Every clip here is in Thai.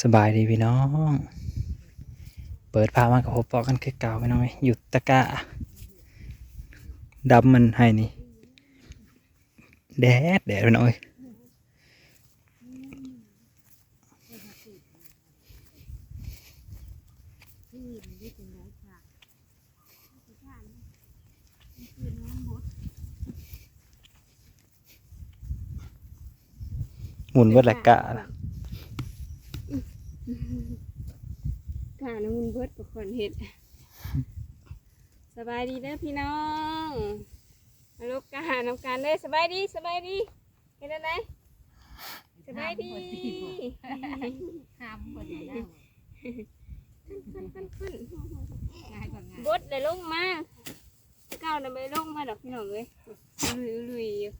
สบายดีพี่น้อง เปิดพามากับพบปอกันคือเก่าพี่น้องเอ้ยหยุดตะกะดำมันให้นี่ แดดแดดพี่น้องเอ้ยหมุนเบิดละกะล่ะ กาน้ำมันเบิดกับคนเห็ด สบายดีเด้อพี่น้องมาลูกกาน้ำกันเลยสบายดีสบายดีเห็นอะไรสบายดีห้ามคนไหนได้ขึ้นขึ้นขึ้นง่ายกว่าง่ายบดเลยลงมาเก้าน่ะไม่ลงมาดอกพี่น้องเลยลุยลุยอยู่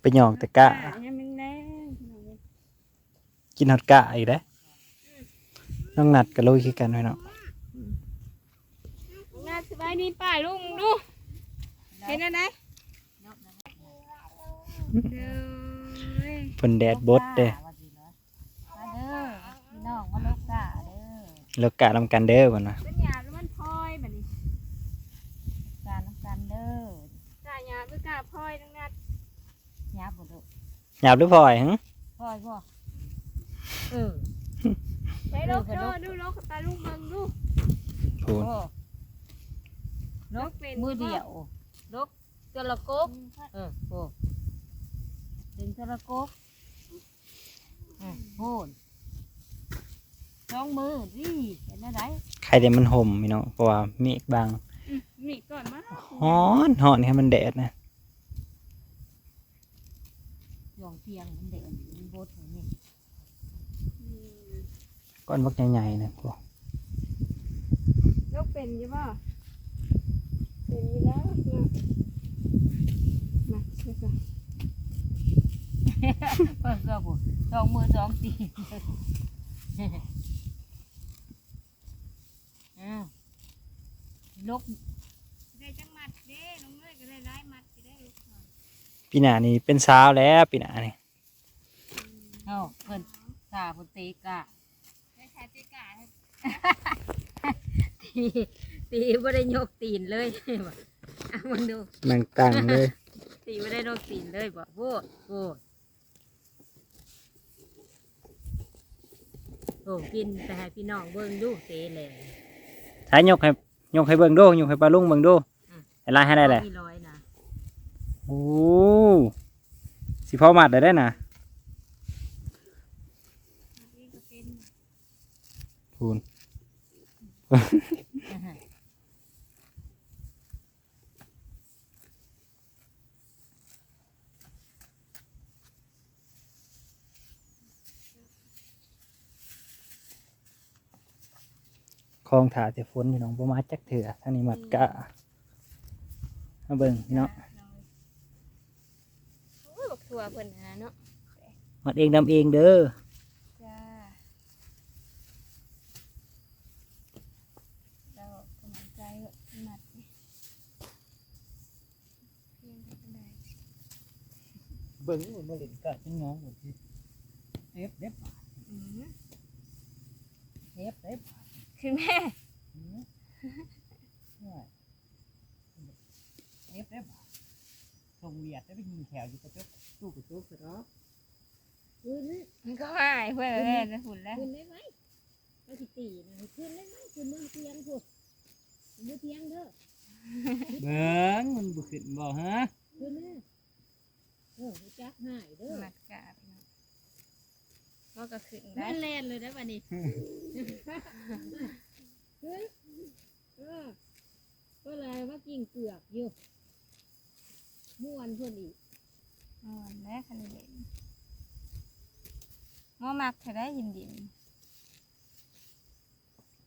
ไปหยองตะกะให้มันแน่พี่น้องเอ้ย กินฮอดกะอีกเด้อน้องนัดกับลุยคือกันพี่น้องงานสบายดีป้าลุงดูเห็นอะไรเด้อเพิ่นแดดบดเด้อมาเด้อพี่น้องมาลูกกาเด้อแล้วกะนำกันเด้อก่อนนะเป็นหยาบแล้วมันพลอยแบบนี้การน้ำกันเด้อกาหยาบคือกาพลอยทั้งนั้นหยาบบ่ลูกหยาบหรือพลอยหึพ่อยบ่ เออใช้ลูกโดดูลูกตาลูกเบิ่งดูพูนโอ้ลูกเป็นมือเดียวลูกเจระกกเออโอ้ดึงเจระกกอืมโหนสองมือดิเห็นอะไรใครเดี๋ยวมันห่มพี่น้องเพราะว่าเมฆบางอืมมีก่อนมาฮ้อนฮ้อนให้มันแดดนะหยองเพียงมันเด็กมันบดอย่างนี้ อืม ก้อนบักใหญ่ๆนะพวกลูกเป็นใช่ป่ะเป็นอยู่แล้วนะมาเชื่อกันเพิ่นก็บ่สองมือสองตีนอ้าวลกได้จังมัดเด้น้องเนยก็ได้ร้ายมัดก็ได้ลูกหน่อยปีหน้านี่เป็นสาวแล้วปีหน้านี่เอ้าเพิ่นตาเพิ่นตีกะ ได้ชายตีกาให้ ตีตีบ่ได้ยกตีนเลยบ่เอามึงดู นั่งตั้งเลย ตีบ่ได้ยกตีนเลยบ่โพดโพดโอ้กินแต่ให้พี่น้องเบิ่งดูเตแหละใช้ยกให้ยกให้เบิ่งดูยกให้ปลาลุงเบิ่งดูอืมให้ลายให้ได้แหละมีร้อยนะโอ้สิพอมัดได้ได้นะนี่ก็เป็นพูน คลองถาแต่ฝนพี่น้องบ่มาจักเถื่อท่างนี้มัดกะมาเบิ่งพี่น้องโอ้ยบักทัวเพิ่นนะเนาะมัดเองดำเองเด้อ จ้าเรากำลังใจว่ามัดนี่เพียงแต่เป็นได เบิ่งมันมาเล่นกะเป็นน้องหมดทีเอฟเด็บอืมเทปเทปคือแม่เอฟเด็บทรงเวียดได้ไปยิงแถวอยู่กระจกตู้กระจกเนาะขึ้นมันก็หายเพื่อนแม่จะหุ่นแล้วขึ้นได้ไหมเอาสิตีนะขึ้นได้ไหมขึ้นมือเตียงพุ่นขึ้นมือเตียงเด้อเบิ่งมันบุขึ้นบ่ฮะขึ้นแม่ เออรู้จักหายเด้อมัดกาบเนาะมันก็ขึ้นได้นั่นแลนเลยได้ป่ะนี่ขึ้นเออก็เลยว่ากิ่งเปลือกอยู่ม่วนเพิ่นอีกอ๋อแม่คันนี้เด่นงอมักเธอได้ยินดิน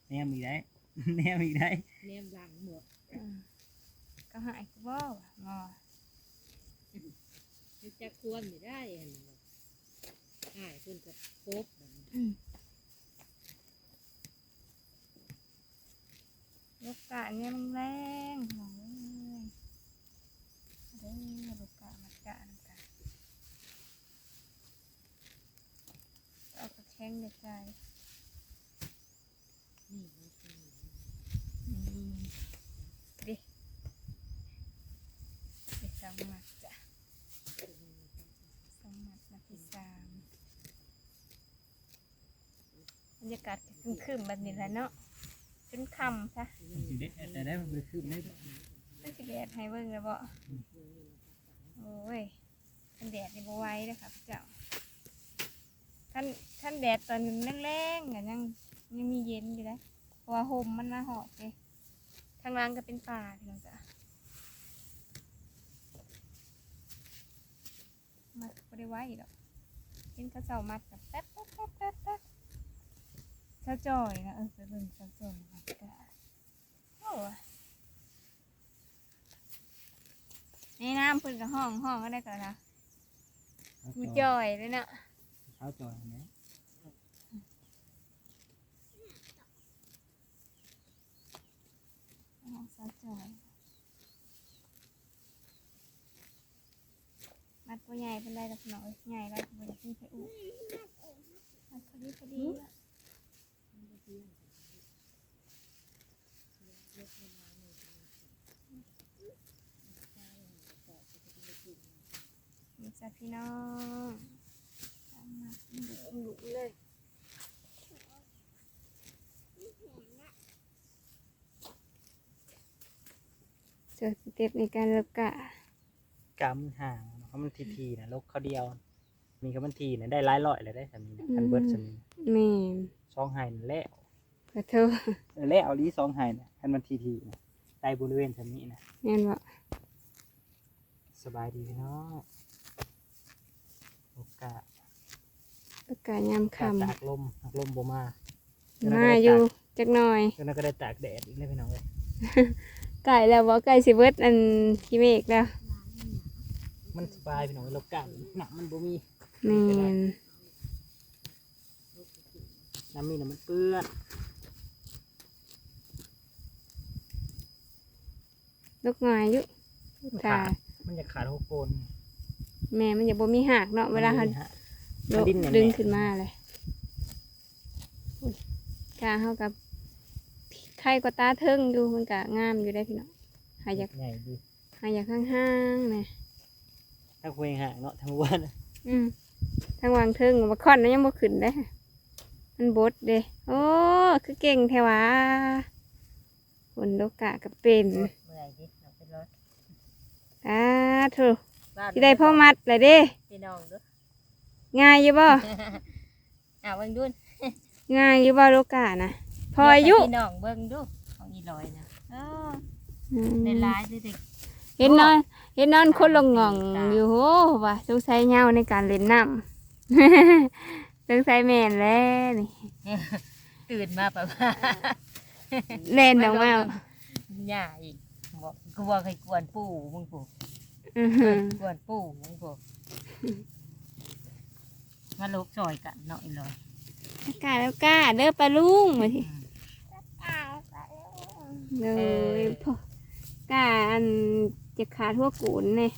แนมอีกได้ แนมอีกได้แนมหลังหมดอืมก็หายก็บ่งอ มันจะควมอยู่ได้เห็นบ่ง่ายขึ้นกับโป๊บแบบนี้อืกกะเนี่ยมันแรงหนอเลยเด้อลูกกะมัดกะน้ำกะเอากระแข้งเด็กใจ กาศก็ครึมๆแบบนี้แหละเนาะจนค่ำซะแต่ได้มันคือไม่มันสิแดดให้เบิ่งแล้วบ่โอ้ยท่านแดดนี่บ่ไหวเด้อค่ะพี่เจ้าท่านท่านแดดตอนแรงๆก็ยังยังมีเย็นอยู่เลยเพราะว่าห่มมันมาหอดเด้ทางล่างก็เป็นป่าพี่น้องจ้ะมัดบ่ได้ไหวดอกเห็นเขาเจ้ามัดกับแป๊บแป๊บแป๊บแป๊บแป๊บ เจ้าจอยนะเออไปเบิ่งเจ้าจอยมัดกะโอ้ยนี่น้ำเพิ่นกับห้องห้องก็ได้ก่อนนะกูจอยเลยเนาะเช้าจอยนะห้องซาจอยมัดตัวใหญ่เป็นได้ดอกหน่อยใหญ่แล้วมันจะขึ้นไปอุ้มัดพอดีพอดี อะนี่จ้ะพี่น้องตามมาดุดุเลยเจอสเต็ปในการเลิกกะกำห่างเพราะมันทีทีนะลกเขาเดียว มีคำมันทีนะได้หลายร้อยเลยได้สามีนะคันเบิร์ดสามีแม่น ซองไฮนั่นแล้ วขอโทษเออแล้วเอาลีซองไฮนะคันมันทีทีนะได้บริเวณสามีนะแม่นบ่สบายดีพี่น้องโอกาสเลิกกะยามตากค่ำตากลมตากลมบ่มามาอยู่จักหน่อยก็นั่นก็ได้ตากแดดอีกเลยพี่น้องเลยไก่แล้วบ่ไก่สิเบิดอันกิเมกแล้วมันสบายพี่น้องเรากันหนักมันบ่มีแม่นน้ำมีน้ำมันเปื้อน ลูกหน่อยอยู่มันค่ะขาดมันจะขาดหกโกนแม่มันอย่าบ่มีหักเนาะเวลาเขา มันมีฮะ โดมันดิ้นแหน่ๆ ดึงขึ้นมาเลยกาเฮากับไข่ก็ตาเทิงอยู่มันก็งามอยู่ได้พี่น้องหาอยากใหญ่ดีหาอยากห่างๆนะทั้งคุยห่างเนาะทั้งวันอืมทางวางเทิงมาค่อนนั้นยังบ่ขึ้นได้มันบดเด้โอ้คือเก่งแท้วะคนโลกะก็เป็น เมื่อยดิเราเป็นรถอ่าโถูที่ได้พ่อมัดเลยเด้พี่น้องเด้วยง่ายอยู่บ่อ่าเบิ่งดูง่ายอยู่บ่โลกะนะพออายุพี่น้องเบิ่งดูของอีลอยนะเอออืมได้หลายเด้อเด็กเห็นนอนเห็นนอนคนลงงองอยู่โหว่าสงสัยเหงาในการเล่นน้ำสงสัยแม่นแล้วนี่ตื่นมาแบบว่าเล่นออกมาหญ้าอีก บอกกลัวใครกวนปู่มึงปู่อื้อหือกวนปู่มึงปู่มาลุกซอยกันเนาะอีลอยกล้าแล้วกล้าเด้อปลาลุงมาทีอืมเลยพ่อกล้าอันจะขาดหัวกูนเนี่ย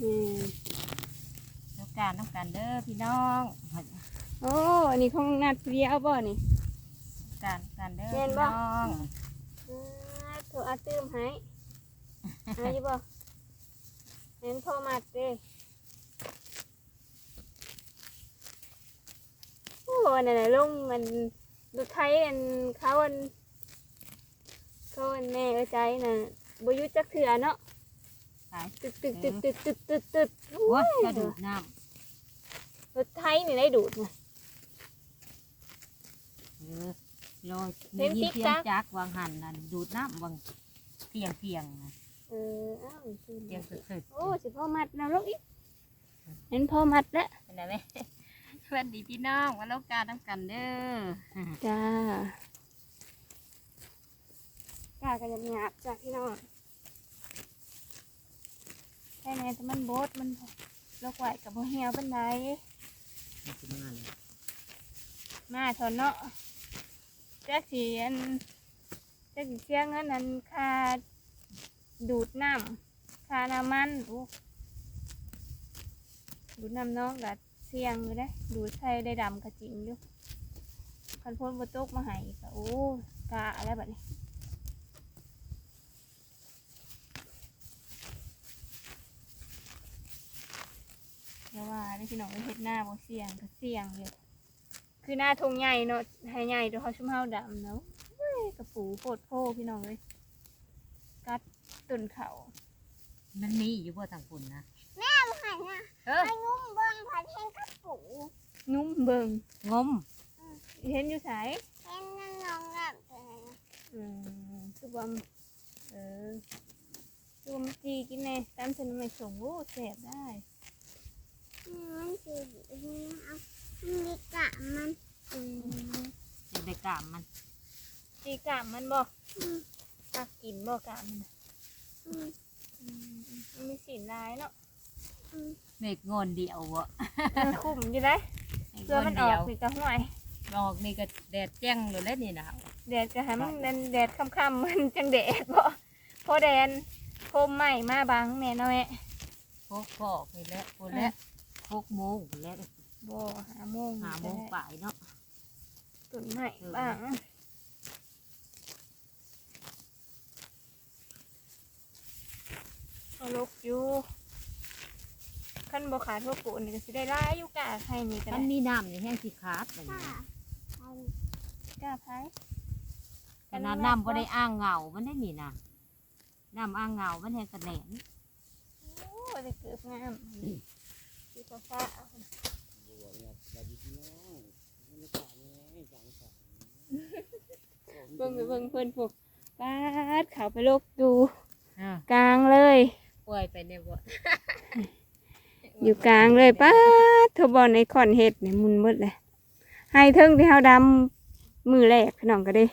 อืมแล้วการน้ำกันเด้อพี่น้องโอ้อันนี้ของนัดเรียวบ่นี่การกันเด้อแม่นพี่บ่น้อง อ่าโถอาตื้มให้ให้บ่เห็นพ่อมัดเด้โอ้อันนั้นน่ะลุงมันดูไทยอันเขาอันเขาอันแม่เอ้ยใจน่ะบ่อยู่จักเถื่อเนาะไปตึดตึดตึดตึดตึดตึดตึดโอ้ยกระดูดน้รถไทยนี่ได้ดูดนะำเออลอยเห็นมีติ๊กเสียจ๊ะงจักวางหันนั่นดูดน้ำวางเพียงเพียงนะเอออ้าวจริงเพียงสุดโอ้สิพ่อมัดนะลูกอีกเห็นพ่อมัดแล้วๆเป็นไงไหมสวัสดีพี่น้องมาแล้วการน้ำกันเด้อจ้ากล้ากันหยาบๆจ้าพี่น้องแค่นี้แต่มันโบดมันโลกไหวกับพ่เหี่ยวเป็นไดมาถอนเนาะแจ๊กสีอันจ๊กสีเสียเงินนั้นค่าดูดน้ำค่าน้ำมันอู้ดูดน้ำน้องกัดเสียงอยู่ได้ดูดใส่ได้ดำกระจิงอยู่คันพ้นบตกมาหายก็โอ้กะอะไรแบบนี้เดี๋ยวว่าได้พี่น้องไปเฮ็ดหน้าบ่เสี่ยงก็เสี่ยงอยู่ คือหน้าทงใหญ่เนาะให้ใหญ่เดี๋ยวเขาชุ่มเฮาดำเนาะเฮ้ยกระปูโพดโพพี่น้องเลยกัดต้นเขามันมีอยู่บ่ทางฝุ่นนะหันนะเออไปงุ้มเบิ้งผัดแห้งกระปูนุ่มเบิงงมเห็นอยู่ไสเห็นน้องน้องๆแบบนั้นอืมคือว่าเออคือว่ามันจีกินแน่ตามเส้นไม่ส่งโอ้แสบได้อืมมันสีดีเอา มันมีกะมันอืมอยากได้กามมันจีกามมันบ่อืมตักกินบ่กามมันน่ะอืมอืมมันมีสีลายเนาะอืมเมฆงอนเดียวบ่เออคุ้มอยู่ได้เมฆเพื่อมันอเดีอยกวนี่ก็ห่วยดอกนี่ก็แดดแจ้งเลยแล้วนี่นะแดดก็ให้มันแดดแดดค่ำๆมันจังแดดบ่พอแดนโคมใหม่มาบังแน่เนาะแม่พกพอกนี่แหละคนละพกโมงนี่แหละ บ่หาโมงหาโมงป่ายเนาะตุ่นใหม่บ้างเอาลกอยู่ขั้นบ่ขาดทั่วปูนนี่ก็สิได้หลายอยู่กะใครนี่ก็มัได้นมีน้ำในแห้งสีขาดแบบค่ะนี้เอากะไผขนาดน้ำก็ได้อ้างเงามันได้นี่นะน้ำอ้างเงามันแห้งกระแหนนโอ้ได้เกือบงามสีฟ้า ๆเบิ่งไปเบิ่งเพิ่นพวกปาดเขาไปลกดูอ่ากลางเลย ป่วยไปเนี่ยบ่ อยู่กลางเลยป้าดเทบอลในคอนเฮ็ดเนี่ยมุนหมดเลยให้เทิงที่เฮาดำมือแรกพี่น้องก็ได้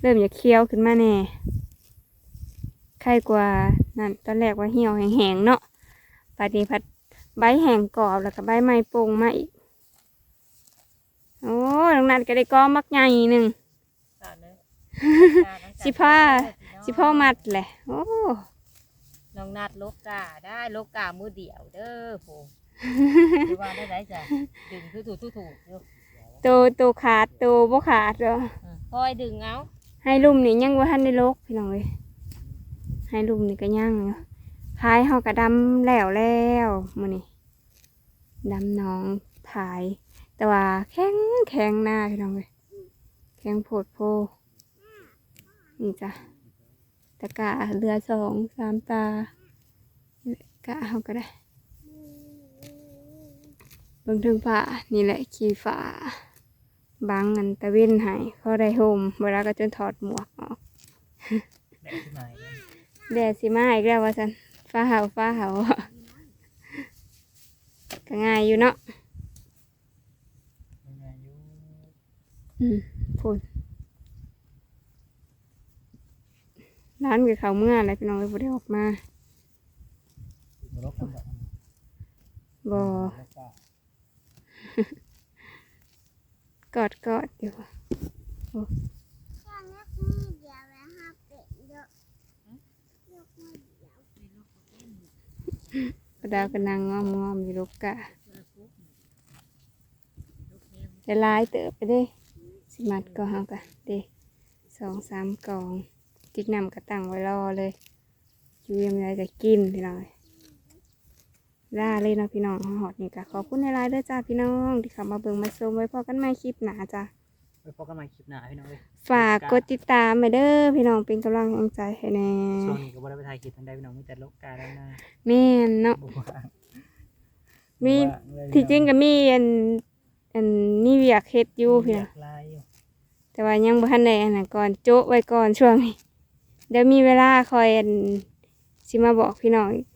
เริ่มอยากเคี้ยวขึ้นมาแน่ไข่กว่านั่นตอนแรกว่าเหี่ยวแห้งๆเนาะปัดนี้พัด ใบแห้งกรอบแล้วก็ใบไม้โป่งมาอีก โอ้ตรงนั้นก็ได้กอมักใหญ่หนึ่งตาเนอะสิพ่อสิพ่อมัดแหละ โอ้น้องนัดโลกกาได้โลกกามือเดียวเด้อโหหรือว่าได้ไรจ้ะดึงคือถูกถูกถูกอยู่โตโตขาดโตบ่ขาดเหรออะคอยดึงเอาให้ลุ่มนี่ยังว่าทันได้ลกพี่น้องเลยให้ลุ่มนี่ก็ยังอยู่ พายเฮาก็ดำแล้วแล้วมื้อนี้ดำหน้องพาย แต่ว่าแข็งแข็งหน้าพี่น้องเลยแข็งโพดโพนี่จ้ะตะกะเรือสองสามตากะเฮาก็ได้เบิ่งถึงผ้านี่แหละขี่ฝาบังอันตะเว้นให้เขาได้ห่มเวลาก็จนถอดหมวกออกแดดที่ไหนกันแดดสิมาอีกแล้วว่าซั่น ฟ้าหาวฟ้าหาวก็ง่ายอยู่เนาะยังไงอยู่อืมพูดร้านกับเขาเมื่ออะไรพี่น้องเลยบ่ได้ออกมาบ่รบกันดอกบ่รบกะกอดกอดอยู่ แค่นักมือเดียวแล้วห้าเป็ดเยอะยกมือเดียว กระดาวกระนางงอมงอมอยู่ลูกกะจะลายเติบไปเด้ สิมัดก็เฮากะเด้สองสามกองจิกนำกระตั้งไว้รอเลยอยู่ยังไงจะกินพี่น้องล่าเลยนะพี่น้องหอดนี่กะขอบคุณในไลน์ด้วยจ้าพี่น้อง ที่เข้ามาเบิ่งมาชมไว้พอกันใหม่คลิปหนาจ้า ไปพบกันใหม่คลิปหน้าพี่น้องเลยฝากกดติดตามไปเด้อพี่น้องเป็นกำลังใจให้แน่ช่วงนี้ก็บ่ได้ไปถ่ายคลิปทันใดพี่น้องมีแต่ลกกาแล้วนะแม่นเนาะบ่ว่างมีบ่ว่างเลยที่จริงก็มีอันอันมีเวียกเฮ็ดอยู่พี่อยาน้องกลายอยู่แต่ว่ายังบ่ทันได้อันนั้นก่อนโจ๊ะไว้ก่อนช่วงนี้เดี๋ยวมีเวลาคอยอันสิมาบอกพี่น้องอีก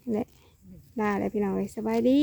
นั่นแหละลาเลยพี่น้องเอ้ยสบายดี